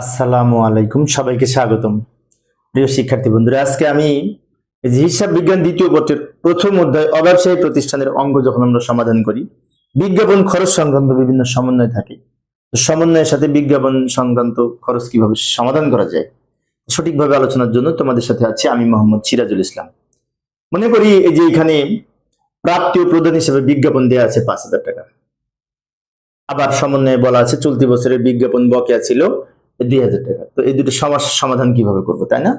আসসালামু আলাইকুম, সবাইকে স্বাগতম। প্রিয় শিক্ষার্থী বন্ধুরা, আজকে আমি হিসাব বিজ্ঞান দ্বিতীয় পত্রের প্রথম অধ্যায় অব্যবসায়ী প্রতিষ্ঠানের অঙ্গ যখন আমরা সমাধান করি, বিজ্ঞাপন খরচ সংক্রান্ত বিভিন্ন সমন্বয় থাকে। সমন্বয়ের সাথে বিজ্ঞাপন সংক্রান্ত খরচ কীভাবে সমাধান করা যায়, সঠিকভাবে আলোচনার জন্য তোমাদের সাথে আছে আমি মোহাম্মদ সিরাজুল ইসলাম। মনে করি এই যে এখানে প্রাপ্তীয় প্রদান হিসেবে বিজ্ঞাপন দেওয়া আছে পাঁচ হাজার টাকা। আবার সমন্বয়ে বলা আছে চলতি বছরের বিজ্ঞাপন বকেয়া ছিল দুই হাজার টাকা। তো এই দুটো সমস্যার সমাধান কীভাবে করব, তাই না?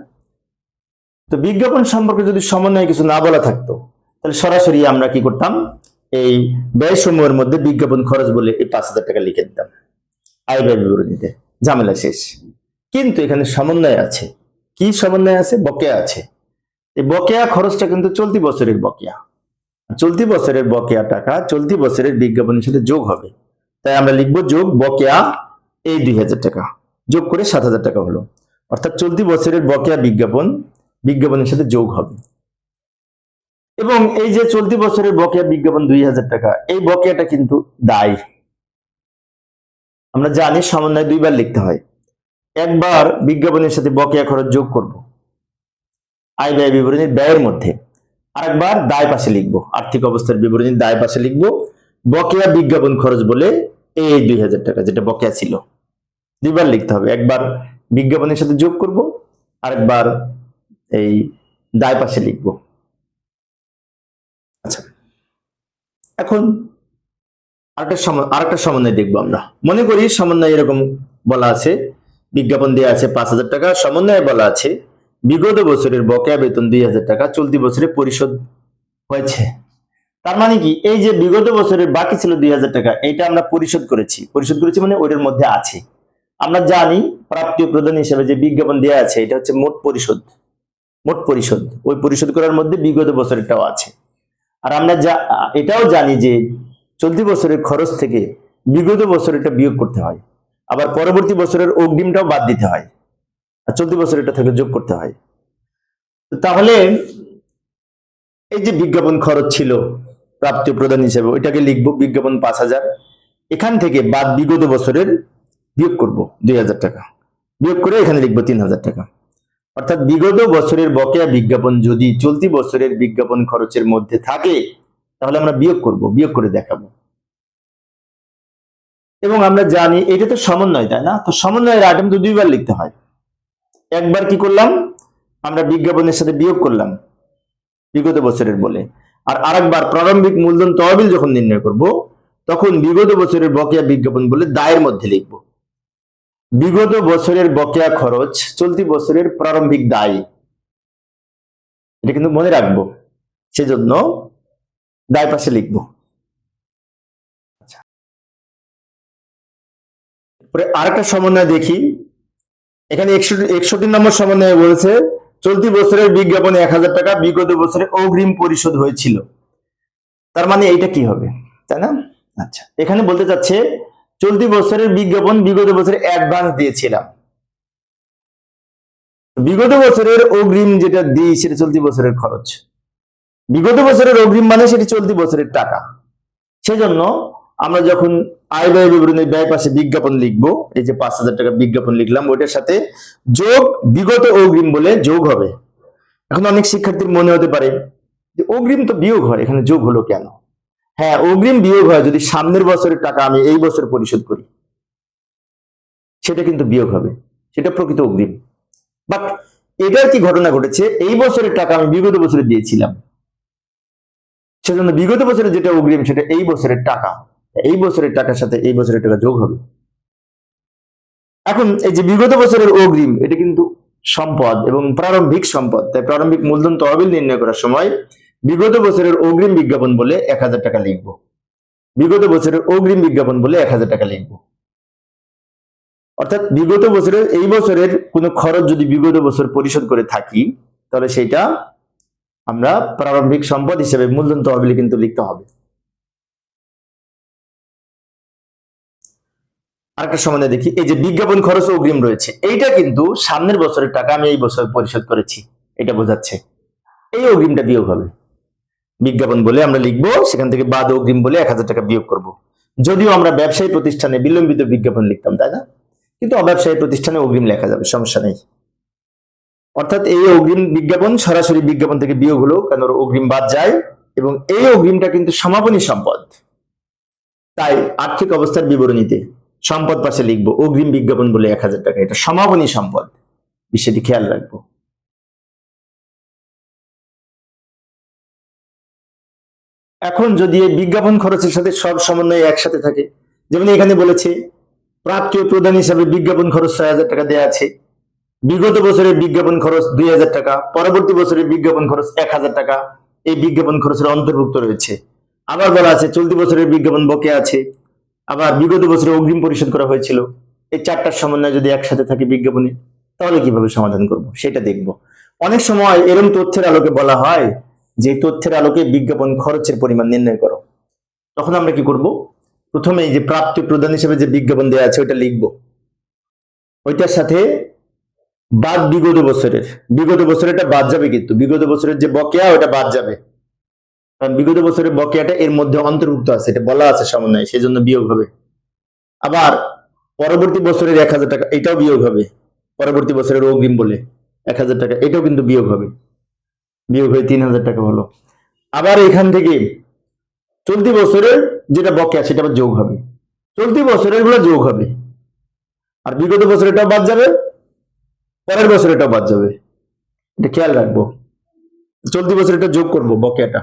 তো বিজ্ঞাপন সম্পর্কে যদি সমন্বয়ে কিছু না বলা থাকতো, তাহলে সরাসরি আমরা কি করতাম? এই ব্যয় সমূহের মধ্যে বিজ্ঞাপন খরচ বলে এই পাঁচ হাজার টাকা লিখে দিতাম। আয় ব্যয় বিবরণীতে ঝামেলা শেষ। কিন্তু এখানে সমন্বয় আছে। কি সমন্বয় আছে? বকেয়া আছে। এই বকেয়া খরচটা কিন্তু চলতি বছরের বকেয়া। চলতি বছরের বকেয়া টাকা চলতি বছরের বিজ্ঞাপনের সাথে যোগ হবে। তাই আমরা লিখব যোগ বকেয়া এই দুই হাজার টাকা। যোগ করে সাত হাজার টাকা হলো। অর্থাৎ চলতি বছরের বকেয়া বিজ্ঞাপন, বিজ্ঞাপনের সাথে যোগ হবে। এবং এই যে চলতি বছরের বকেয়া বিজ্ঞাপন দুই হাজার টাকা, এই বকেয়াটা কিন্তু দায়। আমরা জানি সমন্বয় দুইবার লিখতে হয়। একবার বিজ্ঞাপনের সাথে বকেয়া খরচ যোগ করব। আয় ব্যয় বিবরণীর ব্যয়ের মধ্যে। আরেকবার দায় পাশে লিখব। আর্থিক অবস্থার বিবরণীর দায় পাশে লিখব। বকেয়া বিজ্ঞাপন খরচ বলে এই দুই হাজার টাকা যেটা বকেয়া ছিল। দুইবার লিখতে হবে। একবার বিজ্ঞাপনের সাথে যোগ করব, আরেকবার এই দায় পাশে লিখব। আচ্ছা এখন আরেকটা আরেকটা সমন্বয় দেখব আমরা। মনে করি সমন্বয় এরকম বলা আছে, বিজ্ঞাপন দেওয়া আছে পাঁচ হাজার টাকা, সমন্বয়ে বলা আছে, বিগত বছরের বকেয়া বেতন দুই হাজার টাকা, চলতি বছরে পরিশোধ হয়েছে। তার মানে কি? এই যে বিগত বছরের বাকি ছিল দুই হাজার টাকা, এটা আমরা পরিশোধ করেছি। পরিশোধ করেছি মানে ওটার মধ্যে আছে। আমরা জানি প্রাপ্তীয় প্রদান হিসেবে যে বিজ্ঞাপন দেওয়া আছে, এটা হচ্ছে মোট পরিশোধ। মোট পরিশোধ। ওই পরিশোধ করার মধ্যে বিগত বছরেরটাও আছে। আর আমরা যা, এটাও জানি যে চলতি বছরের খরচ থেকে বিগত বছরেরটা বিয়োগ করতে হয়। আবার পরবর্তী বছরের অগ্রিমটাও বাদ দিতে হয়। আর চলতি বছরেরটা থেকে যোগ করতে হয়। তাহলে এই যে বিজ্ঞাপন খরচ ছিল প্রাপ্তীয় প্রদান হিসেবে, ওইটাকে লিখব বিজ্ঞাপন পাঁচ হাজার। এখান থেকে বাদ বিগত বছরের বিয়োগ করব দুই হাজার টাকা। বিয়োগ করে এখানে লিখব তিন হাজার টাকা। অর্থাৎ বিগত বছরের বকেয়া বিজ্ঞাপন যদি চলতি বছরের বিজ্ঞাপন খরচের মধ্যে থাকে, তাহলে আমরা বিয়োগ করব, বিয়োগ করে দেখাবো। এবং আমরা জানি, এটা তো সমন্বয়, তাই না? তো সমন্বয়ের আইটেম তো দুইবার লিখতে হয়। একবার কি করলাম? আমরা বিজ্ঞাপনের সাথে বিয়োগ করলাম, বিগত বছরের বলে। আর আরেকবার প্রারম্ভিক মূলধন তহবিল যখন নির্ণয় করব, তখন বিগত বছরের বকেয়া বিজ্ঞাপন বলে দায়ের মধ্যে লিখব। বিগত বছরের বকেয়া খরচ চলতি বছরের প্রারম্ভিক দায়। এটা কিন্তু মনে রাখব। সেজন্য দায় পাশে লিখব। আরেকটা সমন্বয় দেখি। এখানে একষট্টি নম্বর সমন্বয়ে বলেছে, চলতি বছরের বিজ্ঞাপনে এক হাজার টাকা, বিগত বছরে অগ্রিম পরিশোধ হয়েছিল। তার মানে এইটা কি হবে? তাই না? আচ্ছা এখানে বলতে চাচ্ছে চলতি বছরের বিজ্ঞাপন বিগত বছরে অ্যাডভান্স দিয়েছিলাম। বিগত বছরের অগ্রিম যেটা দিই, সেটা চলতি বছরের খরচ। বিগত বছরের অগ্রিম মানে সেটি চলতি বছরের টাকা। সেজন্য আমরা যখন আয় ব্যয় বিবরণীর ব্যয় পাশে বিজ্ঞাপন লিখব, এই যে পাঁচ হাজার টাকা বিজ্ঞাপন লিখলাম, ওইটার সাথে যোগ বিগত অগ্রিম বলে যোগ হবে। এখন অনেক শিক্ষার্থীর মনে হতে পারে যে অগ্রিম তো বিয়োগ হয়, এখানে যোগ হলো কেন? হ্যাঁ অগ্রিম বিয়োগ হয় যদি সামনের বছরের টাকা আমি এই বছর পরিশোধ করি। সেটা কিন্তু বিয়োগ হবে। সেটা প্রকৃত অগ্রিম। বাট এটার কি ঘটনা ঘটেছে? এই বছরের টাকা আমি বিগত বছরে দিয়েছিলাম। সেজন্য বিগত বছরের যেটা অগ্রিম, সেটা এই বছরের টাকা। এই বছরের টাকার সাথে এই বছরের টাকা যোগ হবে। এখন এই যে বিগত বছরের অগ্রিম, এটা কিন্তু সম্পদ এবং প্রারম্ভিক সম্পদ। তাই প্রারম্ভিক মূলধন তহবিল নির্ণয় করার সময় বিগত বছরের অগ্রিম বিজ্ঞাপন বলে এক হাজার টাকা লিখব। বিগত বছরের অগ্রিম বিজ্ঞাপন বলে এক হাজার টাকা লিখব। অর্থাৎ বিগত বছরের এই বছরের কোনো খরচ যদি বিগত বছর পরিশোধ করে থাকি, তাহলে সেটা আমরা প্রারম্ভিক সম্পদ হিসেবে মূলধন তহবিলে কিন্তু লিখতে হবে। আরেকটা সম্বন্ধে দেখি, এই যে বিজ্ঞাপন খরচ অগ্রিম রয়েছে, এইটা কিন্তু সামনের বছরের টাকা আমি এই বছর পরিশোধ করেছি, এটা বোঝাচ্ছে। এই অগ্রিমটা বিয়োগ হবে। বিজ্ঞাপন বলে আমরা লিখব, সেখান থেকে বাদ অগ্রিম বলে এক হাজার টাকা বিয়োগ করব। যদিও আমরা ব্যবসায়ী প্রতিষ্ঠানে বিলম্বিত বিজ্ঞাপন লিখতাম, তাই না? কিন্তু অব্যবসায়ী প্রতিষ্ঠানে অগ্রিম লেখা যাবে, সমস্যা নেই। অর্থাৎ এই অগ্রিম বিজ্ঞাপন সরাসরি বিজ্ঞাপন থেকে বিয়োগ হলো, কেন অগ্রিম বাদ যায়, এবং এই অগ্রিমটা কিন্তু সমাপনী সম্পদ। তাই আর্থিক অবস্থার বিবরণীতে সম্পদ পাশে লিখব, অগ্রিম বিজ্ঞাপন বলে এক হাজার টাকা, এটা সমাপনী সম্পদ। বিষয়টি খেয়াল রাখব। এখন যদি এই বিজ্ঞাপন খরচের সাথে সব সমন্বয় একসাথে থাকে, যেমন এখানে বলেছে প্রাপ্য প্রদান হিসাবে বিজ্ঞাপন খরচ ছয় হাজার টাকা দেওয়া আছে। বিগত বছরের বিজ্ঞাপন খরচ দুই হাজার টাকা, পরবর্তী বছরের বিজ্ঞাপন খরচ এক হাজার টাকা, এই বিজ্ঞাপন খরচের অন্তর্ভুক্ত রয়েছে। আবার বলা আছে, চলতি বছরের বিজ্ঞাপন বকে আছে। আবার বিগত বছরে অগ্রিম পরিশোধ করা হয়েছিল। এই চারটার সমন্বয় যদি একসাথে থাকে বিজ্ঞাপনে, তাহলে কীভাবে সমাধান করব, সেটা দেখব। অনেক সময় এরকম তথ্যের আলোকে বলা হয় যে তথ্যের আলোকে বিজ্ঞাপন খরচের পরিমাণ নির্ণয় করো। তখন আমরা কি করব? প্রথমে যে প্রাপ্তি প্রদান হিসেবে যে বিজ্ঞাপন দেওয়া আছে, ওইটা লিখব। ওইটার সাথে বাদ বিগত বছরের, বিগত বছরেরটা বাদ যাবে কিন্তু। বিগত বছরের যে বকেয়া ওটা বাদ যাবে। কারণ বিগত বছরের বকেয়াটা এর মধ্যে অন্তর্ভুক্ত আছে, এটা বলা আছে সমন্বয় সেই জন্য বিয়োগ হবে। আবার পরবর্তী বছরের এক হাজার টাকা, এটাও বিয়োগ হবে। পরবর্তী বছরের অগ্রিম বলে এক হাজার টাকা, এটাও কিন্তু বিয়োগ হবে। বিয়োগ হয়ে তিন হাজার টাকা হলো। আবার এখান থেকে চলতি বছরের যেটা বকেয়া, সেটা আবার যোগ হবে। চলতি বছরেরগুলো যোগ হবে। আর বিগত বছরেরটাও বাদ যাবে, পরের বছরেরটাও বাদ যাবে। এটা খেয়াল রাখব। চলতি বছরেরটা যোগ করব বকেয়াটা।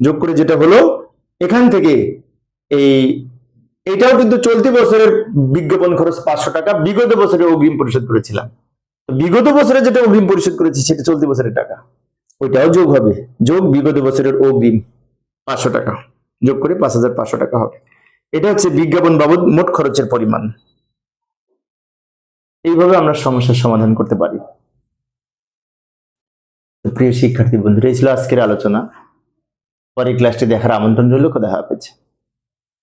যোগ করে যেটা হলো, এখান থেকে এই, এটাও কিন্তু চলতি বছরের বিজ্ঞাপন খরচ পাঁচশো টাকা, বিগত বছরে অগ্রিম পরিশোধ করেছিলাম। বিগত বছরে যেটা অগ্রিম পরিশোধ করেছি, সেটা চলতি বছরের টাকা। ওইটাও যোগ হবে। যোগ বিগত বছরের অগ্রিম পাঁচশো টাকা। যোগ করে পাঁচ হাজার পাঁচশো টাকা হবে। এটা হচ্ছে বিজ্ঞাপন বাবদ মোট খরচের পরিমাণ। এইভাবে আমরা সমস্যার সমাধান করতে পারি। প্রিয় শিক্ষার্থী বন্ধুরা, এই ছিল আজকের আলোচনা। পরে ক্লাসটি দেখার আমন্ত্রণ রইল। কথা হাফেজ।